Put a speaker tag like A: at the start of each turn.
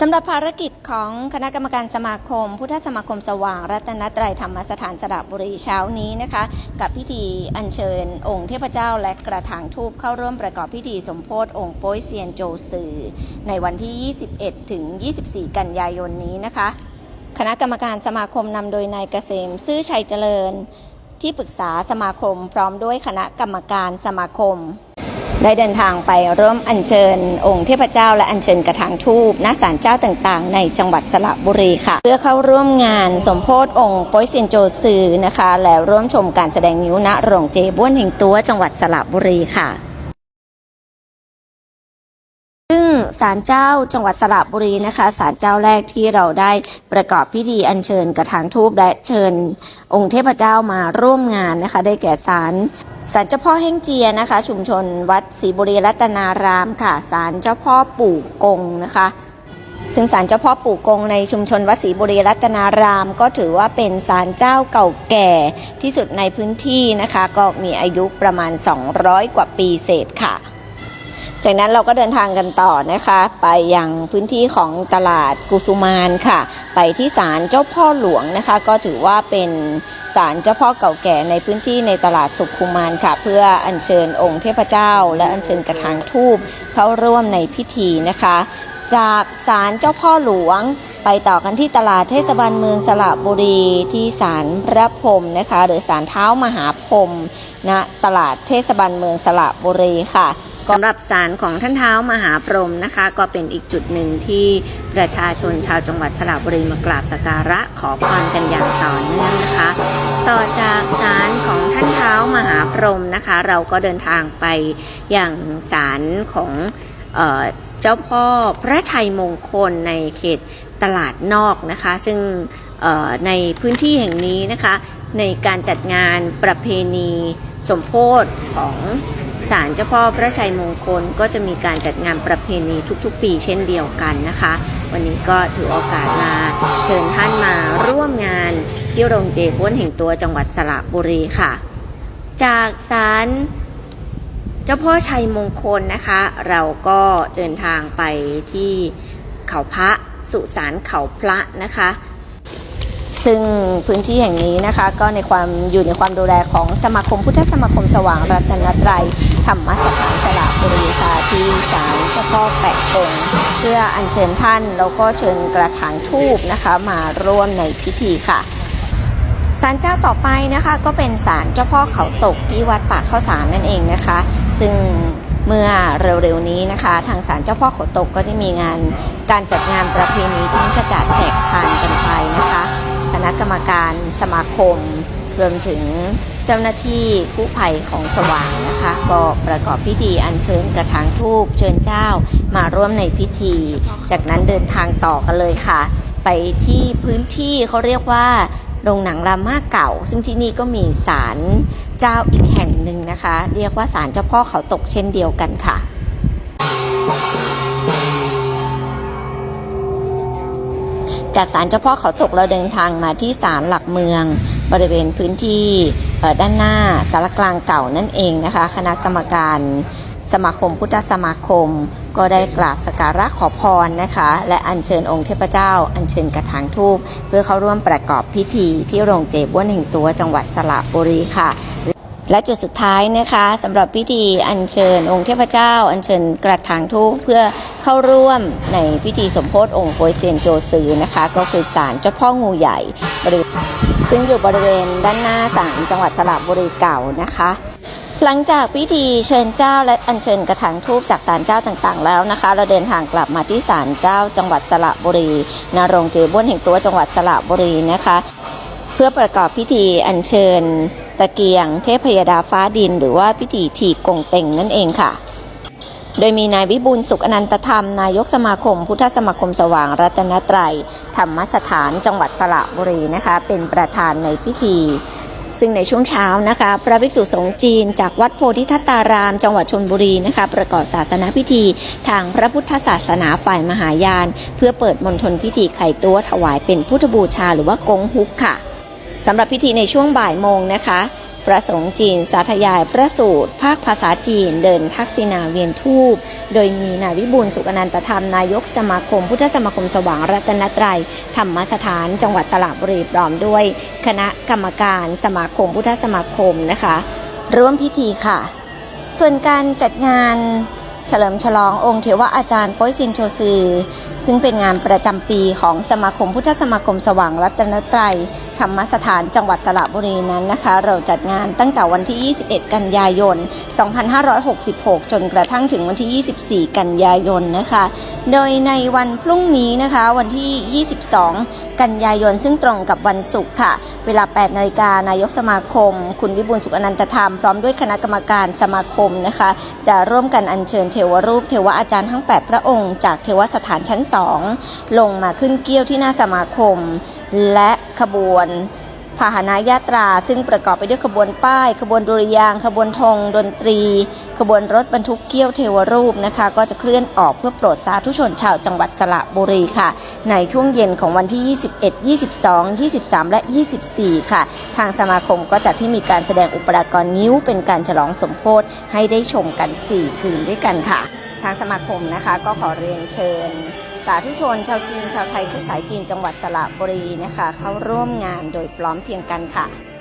A: สำหรับภารกิจของคณะกรรมการสมาคม พุทธสมาคมสว่าง รัตนตรัยธรรมสถานสระบุรีเช้านี้นะคะ กับพิธีอัญเชิญ องค์เทพเจ้าและกระถางทูปเข้าร่วมประกอบพิธีสมโพธิองค์โป้ยเซียนโจซือในวันที่ 21 ถึง 24 กันยายนนี้นะคะ คณะกรรมการสมาคมนำโดยนายเกษม ซื่อชัยเจริญ ที่ปรึกษาสมาคมพร้อมด้วยคณะกรรมการสมาคม ได้เดินทางไปร่วมอัญเชิญ องค์เทพเจ้าและอัญเชิญกระถางทูปณศาลเจ้าต่างๆ ในจังหวัดสระบุรีค่ะ เพื่อเข้าร่วมงานสมโพธิองค์ป้ยสินโจซือนะคะ และร่วมชมการแสดงนิ้วณโรงเจบ้วนหิงตัวจังหวัดสระบุรีค่ะ ซึ่งศาลเจ้าจังหวัดสระบุรีนะคะศาลเจ้าแรกที่เราได้ประกอบพิธีอัญเชิญกระถางทูปและเชิญองค์เทพเจ้ามาร่วมงานนะคะ ได้แก่ศาลศาลเจ้าพ่อเฮ่งเจียนะคะ ชุมชนวัดศรีบุรีรัตนารามค่ะศาลเจ้าพ่อปู่กงนะคะ ซึ่งศาลเจ้าพ่อปู่กงในชุมชนวัดศรีบุรีรัตนาราม ก็ถือว่าเป็นศาลเจ้าเก่าแก่ที่สุดในพื้นที่นะคะ ก็มีอายุประมาณ 200 กว่าปีเศษค่ะ จากนั้นเราก็เดินทางกันต่อนะคะ ไปยังพื้นที่ของตลาดกุสุมานค่ะ ไปที่ศาลเจ้าพ่อหลวงนะคะ ก็ถือว่าเป็นศาลเจ้าพ่อเก่าแก่ในพื้นที่ในตลาดสุขุมานค่ะ เพื่ออัญเชิญองค์เทพเจ้า และอัญเชิญกระถางทูบเข้าร่วมในพิธีนะคะ จากศาลเจ้าพ่อหลวงไปต่อกันที่ตลาดเทศบาลเมืองสระบุรีที่ศาลพระพรมนะคะ หรือศาลเท้ามหาพรมณตลาดเทศบาลเมืองสระบุรีค่ะ สำหรับศาลของท่านเท้ามหาพรหมนะคะ ก็เป็นอีกจุดหนึ่งที่ประชาชนชาวจังหวัดสระบุรีมากราบสักการะขอพรกันอย่างต่อเนื่องนะคะ ต่อจากศาลของท่านเท้ามหาพรหมนะคะ เราก็เดินทางไปอย่างศาลของเออเจ้าพ่อพระชัยมงคลในเขตตลาดนอกนะคะ ซึ่งในพื้นที่แห่งนี้นะคะ ในการจัดงานประเพณีสมโพธิของ ศาลเจ้าพ่อพระชัยมงคลก็จะมีการจัดงานประเพณีทุกๆ ปีเช่นเดียวกันนะคะ วันนี้ก็ถือโอกาสมาเชิญท่านมาร่วมงานที่โรงเจบ้วนแห่งตัวจังหวัดสระบุรีค่ะ จากศาลเจ้าพ่อชัยมงคลนะคะ เราก็เดินทางไปที่เขาพระสุสานเขาพระนะคะ ซึ่งพื้นที่แห่งนี้นะคะก็ในความอยู่ในความดูแลของสมาคมพุทธสมาคมสว่างรัตนตรัยธรรมสถานสระบุรีค่ะที่ศาลเจ้าพ่อแปะกงเพื่ออัญเชิญท่านแล้วก็เชิญกระถางทูบนะคะมาร่วมในพิธีค่ะศาลเจ้าต่อไปนะคะ ก็เป็นศาลเจ้าพ่อเขาตกที่วัดปากข้าวสารนั่นเองนะคะ ซึ่งเมื่อเร็วๆนี้นะคะ ทางศาลเจ้าพ่อเขาตกก็ได้มีงานการจัดงานประเพณีทิ้งกระจาดแจกทาน ณะกรรมการสมาคม รวมถึงเจ้าหน้าที่กู้ภัยของสว่างนะคะ ก็ประกอบพิธีอัญเชิญกระถางทูบเชิญเจ้ามาร่วมในพิธี จากนั้นเดินทางต่อกันเลยค่ะ ไปที่พื้นที่เขาเรียกว่าโรงหนังรามาเก่า ซึ่งที่นี่ก็มีศาลเจ้าอีกแห่งหนึ่งนะคะ เรียกว่าศาลเจ้าพ่อเขาตกเช่นเดียวกันค่ะ จากศาลเจ้าพ่อเขาตกเราเดินทางมาที่ศาลหลักเมือง บริเวณพื้นที่ด้านหน้าสารกลางเก่านั่นเองนะคะ คณะกรรมการสมาคมพุทธสมาคม ก็ได้กราบสการะขอพรนะคะ และอัญเชิญองค์เทพเจ้า อัญเชิญกระถางทูปเพื่อเข้าร่วมประกอบพิธีที่โรงเจบ้วนแห่งตัวจังหวัดสระบุรีค่ะและจุดสุดท้ายนะคะสำหรับพิธีอัญเชิญองค์เทพเจ้า อัญเชิญกระถางทูปเพื่อ เข้าร่วมในพิธีสมโพธิองค์โปยเซียนโจซือนะคะ ก็คือศาลเจ้าพ่องูใหญ่บริเวณซึ่งอยู่บริเวณด้านหน้าศาลจังหวัดสระบุรีเก่านะคะ หลังจากพิธีเชิญเจ้าและอัญเชิญกระถางทูปจากศาลเจ้าต่างๆ แล้วนะคะ เราเดินทางกลับมาที่ศาลเจ้าจังหวัดสระบุรีณโรงเจบ้วนแห่งตัวจังหวัดสระบุรีนะคะ เพื่อประกอบพิธีอัญเชิญตะเกียงเทพยดาฟ้าดิน หรือว่าพิธีถีบกงเต็งนั่นเองค่ะ โดยมีนายวิบูลสุขอนันตธรรม นายกสมาคม พุทธสมาคมสว่างรัตนตรัย ธรรมสถานจังหวัดสระบุรีนะคะ เป็นประธานในพิธี ซึ่งในช่วงเช้านะคะ พระภิกษุสงฆ์จีน จากวัดโพธิทัตตาราม จังหวัดชนบุรีนะคะ ประกอบศาสนาพิธี ทางพระพุทธศาสนาฝ่ายมหายาน เพื่อเปิดมณฑลพิธีไข่ตัวถวายเป็นพุทธบูชาหรือว่ากงฮุกค่ะสำหรับพิธีในช่วงบ่ายโมงนะคะ พระสงฆ์จีนสาธยายพระสูตร ภาคภาษาจีน เดินทักษิณาเวียนทูปโดยมีนายวิบูลสุขอนันตธรรมนายกสมาคม พุทธสมาคมสว่างรัตนตรัยธรรมสถานจังหวัดสระบุรีพร้อมด้วย คณะกรรมการสมาคมพุทธสมาคมนะคะ ร่วมพิธีค่ะ ส่วนการจัดงานเฉลิมฉลององค์เทวอาจารย์ป้ยซินโชซือซึ่งเป็นงานประจำปีของสมาคมพุทธสมาคมสว่างรัตนตรัยธรรมสถานจังหวัดสระบุรีนั้นนะคะ เราจัดงานตั้งแต่วันที่ 21 กันยายน 2566 จนกระทั่งถึงวันที่ 24 กันยายนนะคะ โดยในวันพรุ่งนี้นะคะวันที่ 22 กันยายน ซึ่งตรงกับวันศุกร์ค่ะ เวลา 8 นาฬิกานายกสมาคม คุณวิบูลสุขอนันตธรรม พร้อมด้วยคณะกรรมการสมาคมนะคะ จะร่วมกันอัญเชิญเทวรูปเทวอาจารย์ทั้ง 8 พระองค์ จากเทวสถานชั้น 2 ลงมาขึ้นเกี้ยวที่หน้าสมาคม และขบวนพาหนะยาตรา ซึ่งประกอบไปด้วยขบวนป้าย ขบวนดุริยาง ขบวนธงดนตรี ขบวนรถบรรทุกเกี้ยวเทวรูปนะคะ ก็จะเคลื่อนออกเพื่อโปรดสาธุชนชาวจังหวัดสระบุรีค่ะ ในช่วงเย็นของวันที่ 21 22 23 และ 24 ค่ะ ทางสมาคมก็จัดที่มีการแสดงอุปรากรนิ้วเป็นการฉลองสมโพธิให้ได้ชมกัน 4 คืนด้วยกันค่ะ ทางสมาคมนะคะก็ขอเรียนเชิญ สาธุชนชาวจีนชาวไทยเชื้อสายจีนจังหวัดสระบุรีนะคะ เข้าร่วมงานโดยพร้อมเพียงกันค่ะ